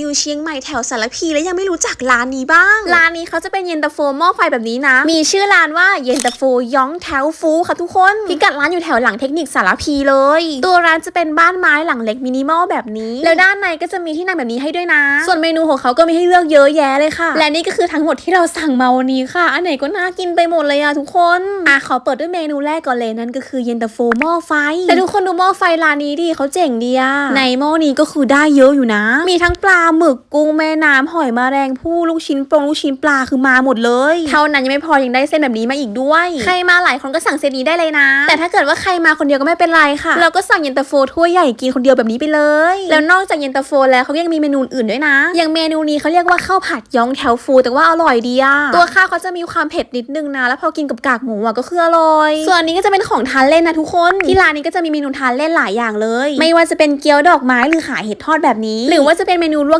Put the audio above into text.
อยู่เชียงใหม่แถวสารพีแล้วยังไม่รู้จักร้านนี้บ้าง ร้านนี้เขาจะเป็นเย็นตาโฟหม้อไฟแบบนี้นะ มีชื่อร้านว่าเย็นตาโฟย้องแถวฟูค่ะทุกคน พิกัดร้านอยู่แถวหลังเทคนิคสารพีเลย ตัวร้านจะเป็นบ้านไม้หลังเล็กมินิมอลแบบนี้ แล้วด้านในก็จะมีที่นั่งแบบนี้ให้ด้วยนะ ส่วนเมนูของเขาก็มีให้เลือกเยอะแยะเลยค่ะ และนี่ก็คือทั้งหมดที่เราสั่งมาวันนี้ค่ะ อันไหนก็น่ากินไปหมดเลยอะทุกคนอะขอเปิดด้วยเมนูแรกก่อนเลยนั่นก็คือเย็นตาโฟหม้อไฟ แต่ทุกคนดูหม้อไฟร้านนี้ดิเขาเจ๋งดีอะในหม้อนี้ก็คือได้เยอะอยู่นะ มีทั้งปลาหมึกกุ้งแม่น้ำหอยแมาแรงผู้ลูกชิ้นปลงลูกชิ้นปลาคือมาหมดเลย เท่านั้นยังไม่พอยังได้เส้นแบบนี้มาอีกด้วย ใครมาหลายคนก็สั่งเซตนี้ได้เลยนะ แต่ถ้าเกิดว่าใครมาคนเดียวก็ไม่เป็นไรค่ะ เราก็สั่งเย็นตาโฟถ้วยใหญ่กินคนเดียวแบบนี้ไปเลย แล้วนอกจากเย็นตาโฟแล้วเขายังมีเมนูอื่นด้วยนะ อย่างเมนูนี้เขาเรียกว่าข้าวผัดย้องแถวฟู แต่ว่าอร่อยดีอะตัวข้าวเขาจะมีความเผ็ดนิดนึงนะ แล้วพอกินกับกากหมูอะก็คืออร่อย ส่วนอันนี้ก็จะเป็นของทานเล่นนะทุกคน ที่ร้านนี้ก็จะมีเมนูทานเล่นหลายอย่างเลย ไม่ว่าจะเป็นเกี๊ยวดอกไม้หรือขายเห็ดทอดแบบนี้ หรือว่าจะเป็นเมนูลวก